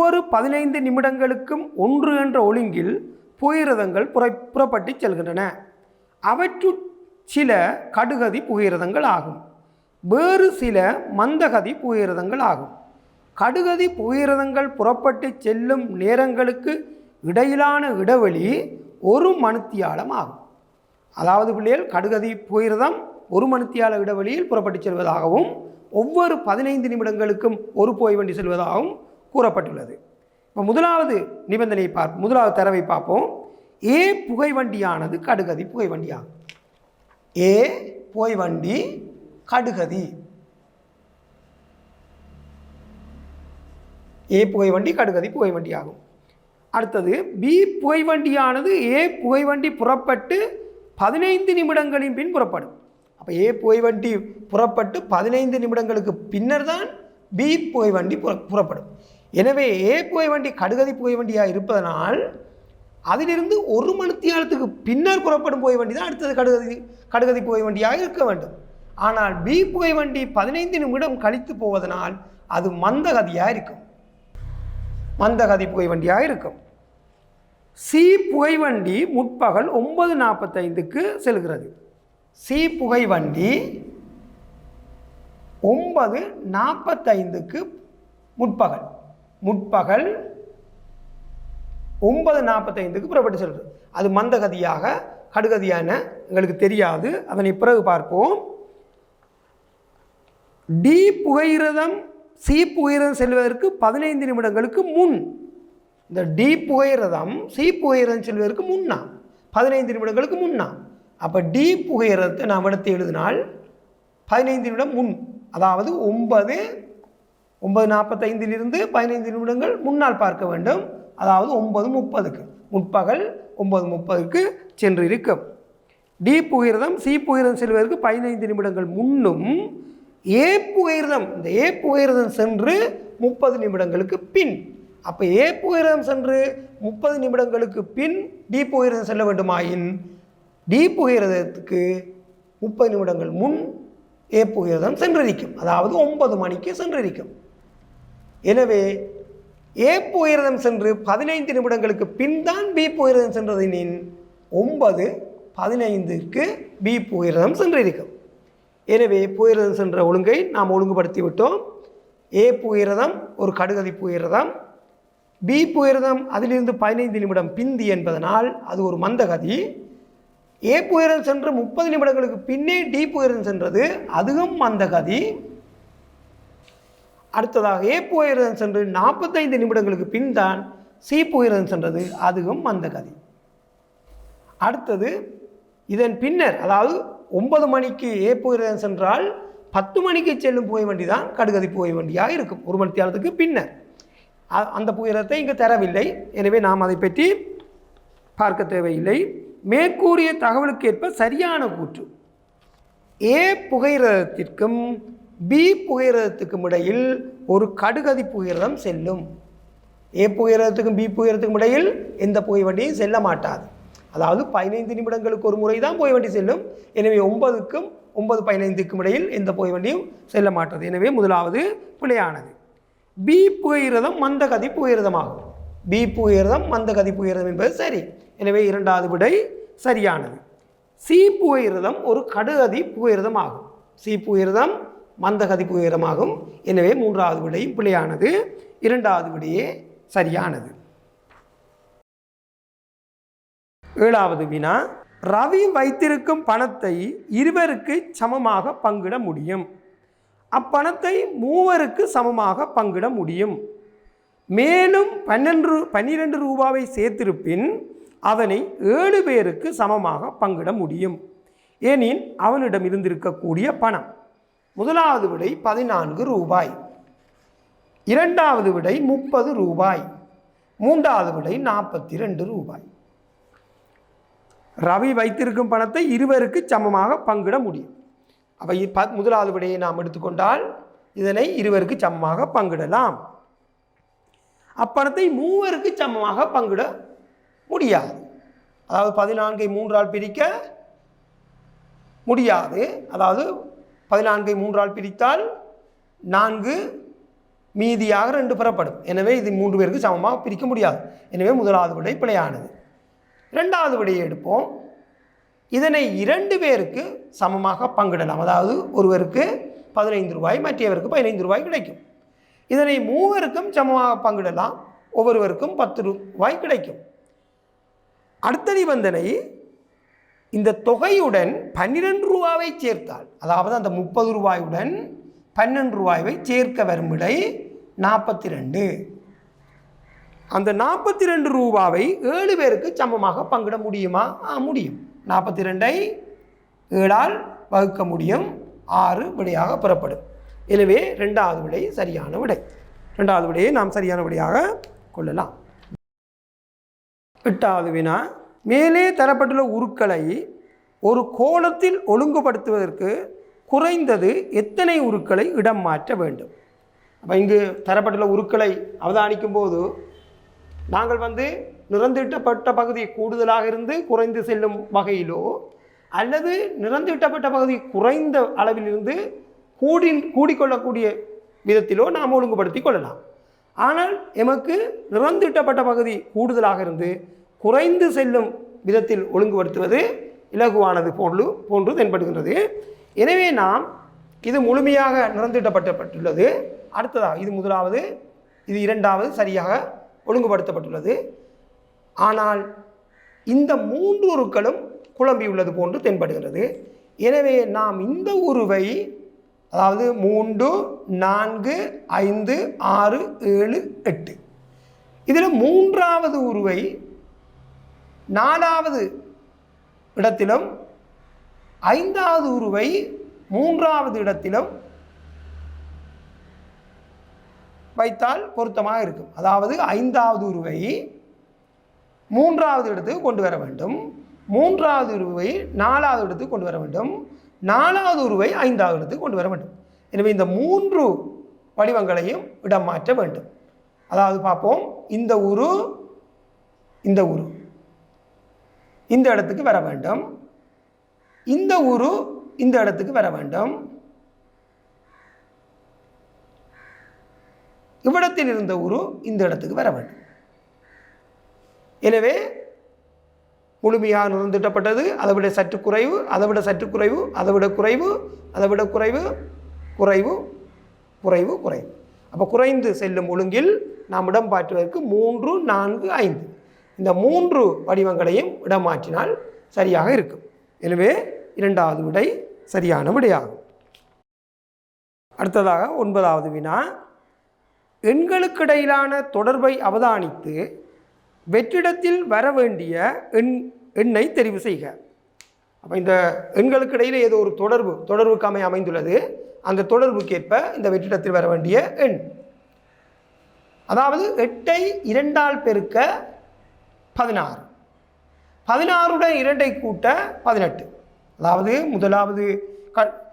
ஒவ்வொரு பதினைந்து நிமிடங்களுக்கும் ஒன்று என்ற ஒழுங்கில் புகையிரதங்கள் புற புறப்பட்டு செல்கின்றன. அவற்றுள் சில கடுகதி புகையிரதங்கள் ஆகும். வேறு சில மந்தகதி புகையிரதங்கள் ஆகும். கடுகதி புகையிரதங்கள் புறப்பட்டு செல்லும் நேரங்களுக்கு இடையிலான இடைவெளி ஒரு மணித்தியாலம் ஆகும். அதாவது பிள்ளைகள் கடுகதி புகையிரதம் ஒரு மணித்தியால இடைவெளியில் புறப்பட்டு செல்வதாகவும் ஒவ்வொரு பதினைந்து நிமிடங்களுக்கும் ஒரு போய் வண்டி செல்வதாகவும் கூறப்பட்டுள்ளது. இப்போ முதலாவது நிபந்தனையை பார்ப்போம் முதலாவது தரவை பார்ப்போம். ஏ புகை வண்டியானது கடுகதி புகை வண்டியாகும் ஏ புகை வண்டி கடுகதி. ஏ புகை வண்டி கடுகதி புகை வண்டி ஆகும். அடுத்தது பி புகை வண்டியானது ஏ புகை வண்டி புறப்பட்டு பதினைந்து நிமிடங்களின் பின் புறப்படும். அப்போ ஏ புகை வண்டி புறப்பட்டு பதினைந்து நிமிடங்களுக்கு பின்னர் தான் பி புகை வண்டி புற புறப்படும். எனவே ஏ புகை வண்டி கடுகதி புகை வண்டியாக இருப்பதனால் அதிலிருந்து ஒரு மணித்தியாலத்துக்கு பின்னர் புறப்படும் புகை வண்டி தான் அடுத்தது கடுகதி கடுகதி புகை வண்டியாக இருக்க வேண்டும். ஆனால் பி புகை வண்டி பதினைந்து நிமிடம் கழித்து போவதனால் அது மந்தகதியாக இருக்கும். மந்தகதி புகை வண்டியாக இருக்கும். சி புகை வண்டி முற்பகல் ஒன்பது நாற்பத்தைந்துக்கு செல்கிறது. சி புகை வண்டி ஒன்பது நாற்பத்தைந்துக்கு முற்பகல். முற்பகல் ஒன்பது நாற்பத்தைந்துக்கு புறப்பட்டு செல்கிறது அது மந்தகதியாக கடுகதியான எங்களுக்கு தெரியாது. அதனை பிறகு பார்ப்போம். டி புகையிரதம் சி புகையிரதம் செல்வதற்கு பதினைந்து நிமிடங்களுக்கு முன். இந்த டி புகையிரதம் சி புகையிரதம் செல்வதற்கு முன்னா பதினைந்து நிமிடங்களுக்கு முன்னா அப்போ டி புகையிரதத்தை நாம் எடுத்து எழுதினால் பதினைந்து நிமிடம் முன். அதாவது ஒன்பது ஒன்பது நாற்பத்தைந்திலிருந்து பதினைந்து நிமிடங்கள் முன்னால் பார்க்க வேண்டும். அதாவது ஒன்பது முப்பதுக்கு. முற்பகல் ஒன்பது முப்பதுக்கு சென்று இருக்கும் டி புகிரதம் சி புகிரதம் செல்வதற்கு பதினைந்து நிமிடங்கள் முன்னும் ஏ புகையிரதம் இந்த ஏ புகையிரதம் சென்று முப்பது நிமிடங்களுக்கு பின். அப்போ ஏ புகையிரதம் சென்று முப்பது நிமிடங்களுக்கு பின் டி புகையிரதம் செல்ல வேண்டுமாயின்? டி புகையிரதத்துக்கு முப்பது நிமிடங்கள் முன் ஏ புகையிரதம் சென்றிருக்கும். அதாவது ஒன்பது மணிக்கு சென்றிருக்கும். எனவே ஏ புகையிரதம் சென்று பதினைந்து நிமிடங்களுக்கு பின்தான் பி புகையிரதம் சென்றதெனின் ஒன்பது பதினைந்துக்கு பி புகையிரதம் சென்றிருக்கும். எனவே புகையிரதம் சென்ற ஒழுங்கை நாம் ஒழுங்குபடுத்தி விட்டோம். ஏ புயிரதம் ஒரு கடுகதி புகையிரதம் பி புகையிரதம் அதிலிருந்து பதினைந்து நிமிடம் பிந்தி என்பதனால் அது ஒரு மந்தகதி. ஏ புகையிரதம் சென்று முப்பது நிமிடங்களுக்கு பின்னே டி புயிரதம் சென்றது அதுவும் மந்தகதி. அடுத்ததாக ஏ புகையிரதம் சென்று நாற்பத்தைந்து நிமிடங்களுக்கு பின் தான் சி புகையிரதம் சென்றது. அதுவும் மந்தகதி அடுத்தது இதன் பின்னர் அதாவது ஒன்பது மணிக்கு ஏ புகையிரதம் சென்றால் பத்து மணிக்கு செல்லும் புகை வண்டி தான் கடுகதி புகை வண்டியாக இருக்கும். ஒரு மணி தியாலத்துக்கு பின்னர். அந்த புகையிரதத்தை இங்கு தரவில்லை. எனவே நாம் அதை பற்றி பார்க்க தேவையில்லை. மேற்கூறிய தகவலுக்கு ஏற்ப சரியான கூற்று. ஏ புகையிரதத்திற்கும் பி புகையிரதத்துக்கும் இடையில் ஒரு கடுகதி புகையிரதம் செல்லும். ஏ புகையிரதத்துக்கும் பி புகையிரதத்துக்கும் இடையில் எந்த புகை வண்டியும் செல்ல மாட்டாது. அதாவது பதினைந்து நிமிடங்களுக்கு ஒரு முறை தான் புகை வண்டி செல்லும். எனவே ஒன்பதுக்கும் ஒன்பது பதினைந்துக்கும் இடையில் எந்த புகை வண்டியும் செல்ல மாட்டாது. எனவே முதலாவது பிழையானது. பி புகையிரதம் மந்தகதி புகையிரதமாகும். பி புகையிரதம் மந்தகதி புகையிரதம் என்பது சரி. எனவே இரண்டாவது விடை சரியானது. சி புகையிரதம் ஒரு கடுகதி புகையிரதம் ஆகும் சி புகையிரதம் மந்தகதி உயரமாகும். எனவே மூன்றாவது விடையும் பிழையானது. இரண்டாவது விடையே சரியானது. ஏழாவது வினா. ரவி வைத்திருக்கும் பணத்தை இருவருக்கு சமமாக பங்கிட முடியும். அப்பணத்தை மூவருக்கு சமமாக பங்கிட முடியும். மேலும் பன்னெண்டு பன்னிரெண்டு ரூபாவை சேர்த்திருப்பின் அதனை ஏழு பேருக்கு சமமாக பங்கிட முடியும். ஏனின் அவனிடம் இருந்திருக்கக்கூடிய பணம். முதலாவது விடை பதினான்கு ரூபாய். இரண்டாவது விடை முப்பது ரூபாய். மூன்றாவது விடை நாற்பத்தி ரெண்டு ரூபாய். ரவி வைத்திருக்கும் பணத்தை இருவருக்கு சமமாக பங்கிட முடியும். அவை ப முதலாவது விடையை நாம் எடுத்துக்கொண்டால் இதனை இருவருக்கு சமமாக பங்கிடலாம். அப்பணத்தை மூவருக்கு சமமாக பங்கிட முடியாது. அதாவது பதினான்கை மூன்றால் பிரிக்க முடியாது. அதாவது பதினான்கை மூன்றால் பிரித்தால் நான்கு மீதியாக ரெண்டு பெறப்படும். எனவே இது மூன்று பேருக்கு சமமாக பிரிக்க முடியாது. எனவே முதலாவது விடை பிழையானது. இரண்டாவது விடையை எடுப்போம். இதனை இரண்டு பேருக்கு சமமாக பங்கிடலாம். அதாவது ஒருவருக்கு பதினைந்து ரூபாய் மற்றவருக்கு பதினைந்து ரூபாய் கிடைக்கும். இதனை மூவருக்கும் சமமாக பங்கிடலாம். ஒவ்வொருவருக்கும் பத்து ரூபாய் கிடைக்கும். அடுத்த நிபந்தனை இந்த தொகையுடன் பன்னிரெண்டு ரூபாவை சேர்த்தால் அதாவது அந்த முப்பது ரூபாயுடன் பன்னெண்டு ரூபாயை சேர்க்க வரும் விடை நாற்பத்தி ரெண்டு அந்த நாற்பத்தி ரெண்டு ரூபாவை ஏழு பேருக்கு சமமாக பங்கிட முடியுமா? ஆ முடியும். நாற்பத்தி ரெண்டை ஏழால் வகுக்க முடியும். ஆறு விடையாக பெறப்படும். எனவே ரெண்டாவது விடை சரியான விடை. ரெண்டாவது விடையை நாம் சரியான விடையாக கொள்ளலாம். எட்டாவது வினா மேலே தரப்பட்டுள்ள உருக்களை ஒரு கோலத்தில் ஒழுங்குபடுத்துவதற்கு குறைந்தது எத்தனை உருக்களை இடம் மாற்ற வேண்டும்? அப்போ இங்கு தரப்பட்டுள்ள உருக்களை அவதானிக்கும் போது நாங்கள் வந்து நிறந்தீட்டப்பட்ட பகுதி கூடுதலாக இருந்து குறைந்து செல்லும் வகையிலோ அல்லது நிறந்தீட்டப்பட்ட பகுதி குறைந்த அளவிலிருந்து கூடி கூடிக்கொள்ளக்கூடிய விதத்திலோ நாம் ஒழுங்குபடுத்தி கொள்ளலாம். ஆனால் எமக்கு நிறந்தீட்டப்பட்ட பகுதி கூடுதலாக இருந்து குறைந்து செல்லும் விதத்தில் ஒழுங்குபடுத்துவது இலகுவானது போன்று போன்று தென்படுகின்றது. எனவே நாம் இது முழுமையாக நிறந்தீட்டப்பட்டப்பட்டுள்ளது அடுத்ததாக இது முதலாவது இது இரண்டாவது சரியாக ஒழுங்குபடுத்தப்பட்டுள்ளது. ஆனால் இந்த மூன்று உருக்களும் குழம்பியுள்ளது போன்று தென்படுகிறது எனவே நாம் இந்த உருவை அதாவது மூன்று நான்கு ஐந்து ஆறு ஏழு எட்டு இதில் மூன்றாவது உருவை நாலாவது இடத்திலும் ஐந்தாவது உருவை மூன்றாவது இடத்திலும் வைத்தால் பொருத்தமாக இருக்கும். அதாவது ஐந்தாவது உருவை மூன்றாவது இடத்துக்கு கொண்டு வர வேண்டும். மூன்றாவது உருவை நாலாவது இடத்துக்கு கொண்டு வர வேண்டும். நாலாவது உருவை ஐந்தாவது இடத்துக்கு கொண்டு வர வேண்டும். எனவே இந்த மூன்று வடிவங்களையும் இடம் மாற்ற வேண்டும். அதாவது பார்ப்போம். இந்த உரு இந்த உரு. இந்த இடத்துக்கு வர வேண்டும். இந்த உரு இந்த இடத்துக்கு வர வேண்டும். இவ்விடத்தில் இருந்த உரு இந்த இடத்துக்கு வர வேண்டும். எனவே முழுமையாக நிறந்திட்டப்பட்டது அதை விட சற்று குறைவு அதை விட சற்று குறைவு அதை விட குறைவு அதை விட குறைவு குறைவு குறைவு குறைவு. அப்போ குறைந்து செல்லும் ஒழுங்கில் நாம் இடம் பாற்றுவதற்கு மூன்று நான்கு ஐந்து. இந்த மூன்று வடிவங்களையும் இடமாற்றினால் சரியாக இருக்கும். எனவே இரண்டாவது விடை சரியான விடையாகும். அடுத்ததாக ஒன்பதாவது வினா. எண்களுக்கிடையிலான தொடர்பை அவதானித்து வெற்றிடத்தில் வர வேண்டிய எண் எண்ணை தெரிவு செய்க. அப்போ இந்த எண்களுக்கு இடையில் ஏதோ ஒரு தொடர்பு தொடர்புக்கு அமை அமைந்துள்ளது. அந்த தொடர்புக்கேற்ப இந்த வெற்றிடத்தில் வர வேண்டிய எண். அதாவது எட்டை இரண்டால் பெருக்க பதினாறு. பதினாறுடன் இரண்டை கூட்ட பதினெட்டு. அதாவது முதலாவது க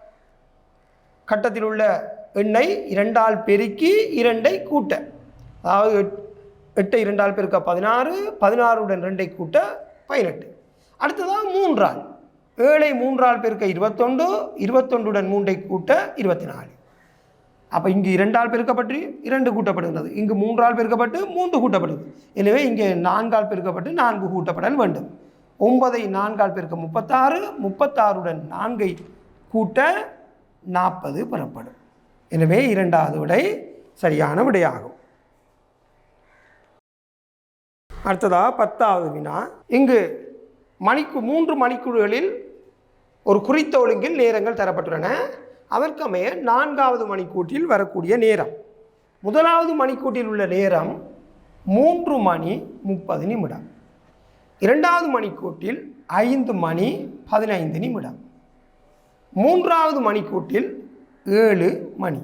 கட்டத்தில் உள்ள எண்ணை இரண்டால் பெருக்கி இரண்டை கூட்ட. அதாவது எட்- எட்டை இரண்டால் பெருக்க பதினாறு பதினாறுடன் ரெண்டை கூட்ட பதினெட்டு. அடுத்ததாக மூன்றால். ஏழை மூன்றால் பெருக்க இருபத்தொண்டு இருபத்தொண்டுடன் மூன்றை கூட்ட இருபத்தி நாலு. அப்போ இங்கு இரண்டால் பெருக்கப்பட்டு இரண்டு கூட்டப்படுகிறது இங்கு மூன்றால் பெருக்கப்பட்டு மூன்று கூட்டப்படுகிறது எனவே இங்கே நான்கால் பெருக்கப்பட்டு நான்கு கூட்டப்படல் வேண்டும். ஒன்பதை நான்கால் பெருக்க முப்பத்தாறு முப்பத்தாறுடன் நான்கை கூட்ட நாற்பது பெறப்படும். எனவே இரண்டாவது விடை சரியான விடையாகும். அடுத்ததாக பத்தாவது வினா. இங்கு மணிக்கு மூன்று மணிக்குழுகளில் ஒரு குறித்த ஒழுங்கில் நேரங்கள் தரப்பட்டுள்ளன. அதற்கமைய நான்காவது மணிக்கூட்டில் வரக்கூடிய நேரம். முதலாவது மணிக்கூட்டில் உள்ள நேரம் மூன்று மணி முப்பது நிமிடம். இரண்டாவது மணிக்கூட்டில் ஐந்து மணி பதினைந்து நிமிடம். மூன்றாவது மணிக்கூட்டில் ஏழு மணி.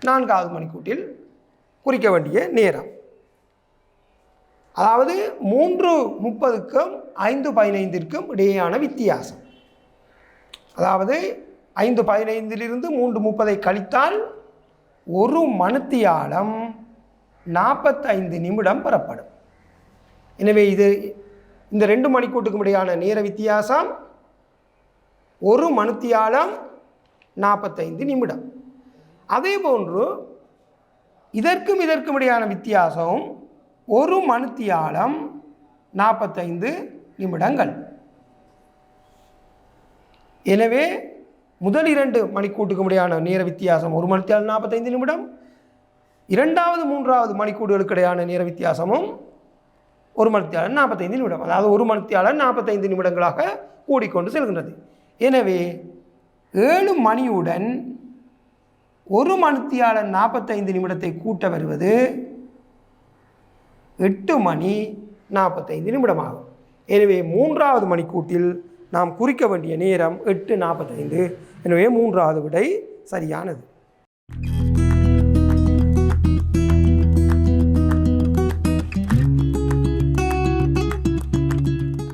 நான்காவது மணிக்கூட்டில் குறிக்க வேண்டிய நேரம். அதாவது மூன்று முப்பதுக்கும் ஐந்து பதினைந்திற்கும் இடையேயான வித்தியாசம். அதாவது ஐந்து பதினைந்திலிருந்து மூன்று முப்பதை கழித்தால் ஒரு மணித்தியாலம் நாற்பத்தைந்து நிமிடம் பெறப்படும். எனவே இது இந்த ரெண்டு மணிக்கூட்டுக்கும் இடையான நேர வித்தியாசம் ஒரு மணித்தியாலம் நாற்பத்தைந்து நிமிடம். அதே போன்று இதற்கும் இதற்கும் இடையான வித்தியாசம் ஒரு மணித்தியாலம் நாற்பத்தைந்து நிமிடங்கள். எனவே முதல் இரண்டு மணிக்கூட்டுக்கு இடையான நேர வித்தியாசம் ஒரு மணித்தால் நாற்பத்தைந்து நிமிடம். இரண்டாவது மூன்றாவது மணிக்கூடுகளுக்கு இடையான நேர வித்தியாசமும் ஒரு மணித்தியாலம் நாற்பத்தைந்து நிமிடம். அதாவது ஒரு மணித்தியாலம் நாற்பத்தைந்து நிமிடங்களாக கூடிக்கொண்டு செல்கின்றது. எனவே ஏழு மணியுடன் ஒரு மணித்தியாலம் நாற்பத்தைந்து நிமிடத்தை கூட்ட வருவது எட்டு மணி நாற்பத்தைந்து நிமிடமாகும். எனவே மூன்றாவது மணிக்கூட்டில் நாம் குறிக்க வேண்டிய நேரம் எட்டு நாற்பத்தைந்து. எனவே மூன்றாவது விடை சரியானது.